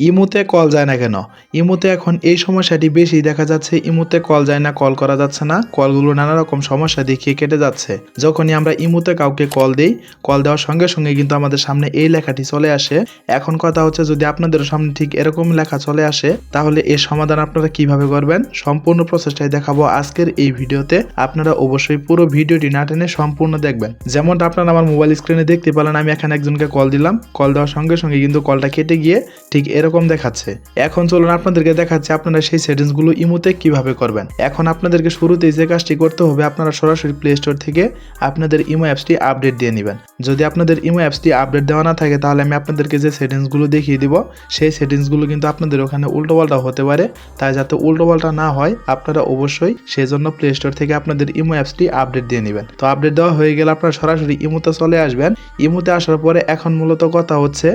ইমুতে কল যায় না কেন? ইমুতে এখন এই সমস্যাটি বেশি দেখা যাচ্ছে, ইমুতে কল যায় না, কল করা যাচ্ছে না, কলগুলো নানা রকম সমস্যা দেখিয়ে কেটে যাচ্ছে। যখনই আমরা ইমুতে কাউকে কল দিই, কল দেওয়ার সঙ্গে সঙ্গে কিন্তু আমাদের সামনে এই লেখাটি চলে আসে। এখন কথা হচ্ছে, যদি আপনাদের সামনে ঠিক এরকম লেখা চলে আসে, তাহলে এর সমাধান আপনারা কীভাবে করবেন? সম্পূর্ণ প্রসেসটাই দেখাবো আজকের এই ভিডিওতে। আপনারা অবশ্যই পুরো ভিডিওটি না টেনে সম্পূর্ণ দেখবেন। যেমনটা আপনারা আমার মোবাইল স্ক্রিনে দেখতে পেলেন, আমি এখানে একজনকে কল দিলাম। কল দেওয়ার সঙ্গে সঙ্গে কিন্তু কলটা কেটে গিয়ে ঠিক এরকম দেখাচ্ছে। এখন চলুন আপনাদেরকে দেখাচ্ছে আপনারা সেই সেটিংসগুলো ইমোতে কীভাবে করবেন। এখন আপনাদেরকে শুরুতেই যে কাজটি করতে হবে, আপনারা সরাসরি প্লে স্টোর থেকে আপনাদের ইমো অ্যাপসটি আপডেট দিয়ে নেবেন। যদি আপনাদের ইমো অ্যাপসটি আপডেট দেওয়া না থাকে, তাহলে আমি আপনাদেরকে যে সেটিংসগুলো দেখিয়ে দিব, সেই সেটিংসগুলো কিন্তু আপনাদের ওখানে উল্টোপাল্টা হতে পারে। তাই যাতে উল্টোপাল্টা না হয়, আপনারা অবশ্যই সেই জন্য প্লে স্টোর থেকে আপনাদের ইমো অ্যাপসটি আপডেট দিয়ে নেবেন। তো আপডেট দেওয়া হয়ে গেলে আপনারা সরাসরি ইমোতে চলে আসবেন। ইমোতে আসার পরে এখন মূলত কথা হচ্ছে,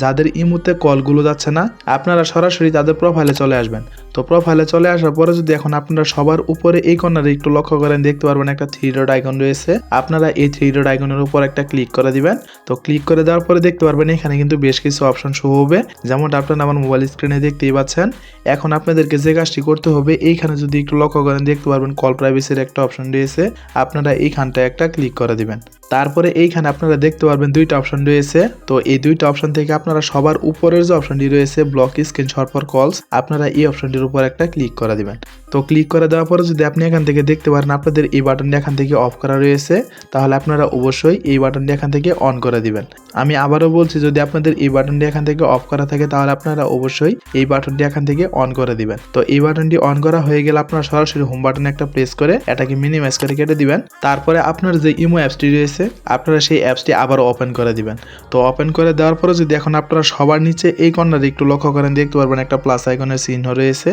যাদের ইমোতে কলগুলো যাচ্ছে না আপনারা সরাসরি তাদের প্রোফাইলে চলে আসবেন। তো প্রোফাইলে চলে আসার পরে যদি এখন আপনারা সবার উপরে এই কর্নারে একটু লক্ষ্য করেন, দেখতে পারবেন একটা থ্রি ডট আইকন রয়েছে। আপনারা এই থ্রি ডট আইকনের উপর একটা ক্লিক করে দিবেন। তো ক্লিক করে দেওয়ার পরে দেখতে পারবেন এখানে কিন্তু বেশ কিছু অপশন শো হবে। যেমনটা আপনারা আমার মোবাইল স্ক্রিনে দেখতেই পাচ্ছেন। এখন আপনাদেরকে যে কাজটি করতে হবে, এইখানে যদি একটু লক্ষ্য করেন, দেখতে পারবেন কল প্রাইভেসির একটা অপশন রয়েছে। আপনারা এইখানটায় একটা ক্লিক করে দিবেন। তারপরে এইখানে আপনারা দেখতে পারবেন দুইটা অপশন রয়েছে। তো এই দুইটা অপশন থেকে আপনারা সবার উপরের যে অপশনটি রয়েছে ব্লক স্ক্রিন ফর কলস আপনারা এই অপশনটির উপর একটা ক্লিক করে দিবেন। তো ক্লিক করে দেওয়ার পরে যদি আপনি এখান থেকে দেখতে পারেন আপনাদের এই বাটনটি এখান থেকে অফ করা রয়েছে, তাহলে আপনারা অবশ্যই এই বাটনটি এখান থেকে অন করে দিবেন। আমি আবারও বলছি, যদি আপনাদের এই বাটনটি এখান থেকে অফ করা থাকে, তাহলে আপনারা অবশ্যই এই বাটনটি এখান থেকে অন করে দিবেন। তো এই বাটনটি অন করা হয়ে গেলে আপনারা সরাসরি হোম বাটনে একটা প্রেস করে এটাকে মিনিমাইজ করে কেটে দিবেন। তারপরে আপনার যে ইমো অ্যাপসটি রয়েছে, আপনারা সেই অ্যাপসটি আবার ওপেন করে দিবেন। তো ওপেন করে দেওয়ার পরে যদি এখন আপনারা সবার নিচে এই কর্নারে একটু লক্ষ্য করেন, দেখতে পারবেন একটা প্লাস আইকনের চিহ্ন রয়েছে।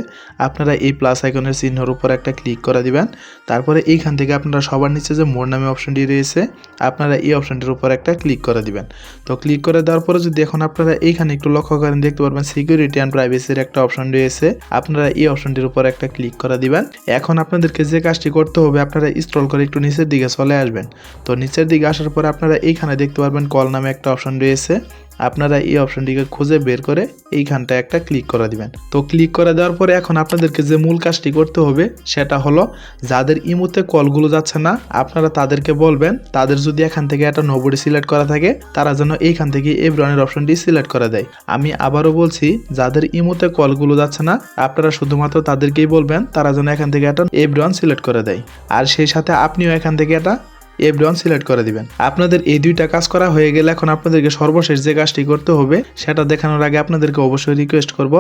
আপনারা এই প্লাস আইকনের চিহ্নর উপর একটা ক্লিক করে দিবেন। তারপরে এইখান থেকে আপনারা সবার নিচে যে মোর নামে অপশনটি রয়েছে, আপনারা এই অপশনটির উপর একটা ক্লিক করে দিবেন। তো ক্লিক করে দেওয়ার পরে যদি এখন আপনারা এইখানে একটু লক্ষ্য করেন, দেখতে পারবেন সিকিউরিটি অ্যান্ড প্রাইভেসির একটা অপশন রয়েছে। আপনারা এই অপশনটির উপর একটা ক্লিক করে দিবেন। এখন আপনাদেরকে যে কাজটি করতে হবে, আপনারা স্ক্রল করে একটু নিচের দিকে চলে আসবেন। তো নিচের দিকে আসার পরে আপনারা এইখানে দেখতে পারবেন কল নামে একটা অপশন রয়েছে। আপনারা এই অপশনটিকে খুঁজে বের করে এইখানটা একটা ক্লিক করে দিবেন। তো ক্লিক করে দেওয়ার পরে এখন আপনাদেরকে যে মূল কাজটি করতে হবে, সেটা হলো যাদের ইমুতে কলগুলো যাচ্ছে না, আপনারা তাদেরকে বলবেন, তাদের যদি এখান থেকে একটা নোবডি সিলেক্ট করা থাকে, তারা যেন এইখান থেকে এভরনের অপশনটি সিলেক্ট করে দেয়। আমি আবারও বলছি, যাদের ইমুতে কলগুলো যাচ্ছে না, আপনারা শুধুমাত্র তাদেরকেই বলবেন, তারা যেন এখান থেকে একটা এভরন সিলেক্ট করে দেয়। আর সেই সাথে আপনিও এখান থেকে একটা এভরিওয়ান সিলেক্ট করে দিবেন। আপনাদের এই দুইটা কাজ করা হয়ে গেলে এখন আপনাদেরকে সর্বশেষ যে কাজটি করতে হবে, সেটা দেখানোর আগে আপনাদেরকে অবশ্যই রিকোয়েস্ট করব।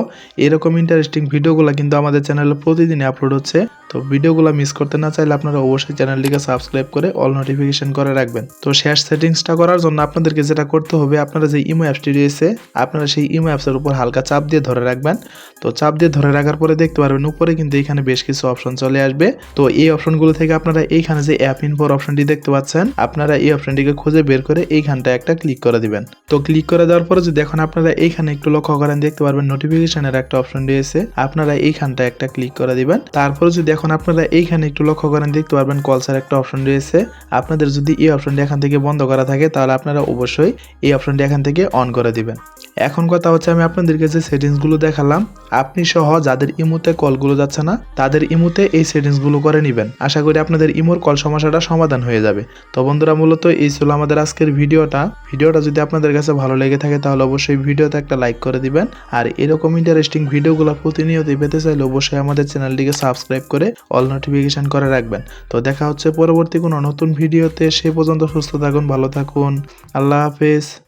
এরকম ইন্টারেস্টিং ভিডিওগুলো কিন্তু আমাদের চ্যানেলে প্রতিদিনই আপলোড হচ্ছে। তো ভিডিওগুলো মিস করতে না চাইলে আপনারা অবশ্যই চ্যানেলটিকে সাবস্ক্রাইব করে অল নোটিফিকেশন করে রাখবেন। তো শেষ সেটিংসটা করার জন্য আপনাদেরকে যেটা করতে হবে, আপনারা যে ইমো অ্যাপসটি রয়েছে, আপনারা সেই ইমো অ্যাপসের উপর হালকা চাপ দিয়ে ধরে রাখবেন। তো চাপ দিয়ে ধরে রাখার পরে দেখতে পারবেন উপরে কিন্তু এখানে বেশ কিছু অপশন চলে আসবে। তো এই অপশনগুলো থেকে আপনারা এইখানে যে অ্যাপ ইনফোর অপশনটি দেখতে পাচ্ছেন, আপনারা এই অপশনটিকে খুঁজে বের করে এইখানটা একটা ক্লিক করে দিবেন। তো ক্লিক করে দেওয়ার পরে যদি এখন আপনারা এইখানে একটু লক্ষ্য করেন, দেখতে পারবেন নোটিফিকেশনের একটা অপশন রয়েছে, আপনারা এইখানটা একটা ক্লিক করে দিবেন। তারপরে যদি এখন আপনারা এইখানে একটু লক্ষ্য করেন, দেখতে পারবেন কলসার একটা অপশন রয়েছে। আপনাদের যদি এই অপশনটি এখান থেকে বন্ধ করা থাকে, তাহলে আপনারা অবশ্যই এই অপশনটি এখান থেকে অন করে দিবেন। এখন কথা হচ্ছে আমি আপনাদেরকে যে সেটিংসগুলো দেখালাম। আপনি সহ যাদের ইমুতে কলগুলো যাচ্ছে না, তাদের ইমুতে এই সেটিংসগুলো করে নেবেন। আশা করি আপনাদের ইমোর কল সমস্যাটা সমাধান হয়ে যাবে। তো বন্ধুরা, মূলত এই ছিল আমাদের আজকের ভিডিওটা। ভিডিওটা যদি আপনাদের কাছে ভালো লেগে থাকে, তাহলে অবশ্যই ভিডিওতে একটা লাইক করে দিবেন। আর এরকম ইন্টারেস্টিং ভিডিওগুলো প্রতিনিয়ত পেতে চাইলে অবশ্যই আমাদের চ্যানেলটিকে সাবস্ক্রাইব করে অল নোটিফিকেশন করে রাখবেন। তো দেখা হচ্ছে পরবর্তী কোনো নতুন ভিডিওতে। সে পর্যন্ত সুস্থ থাকুন, ভালো থাকুন। আল্লাহ হাফেজ।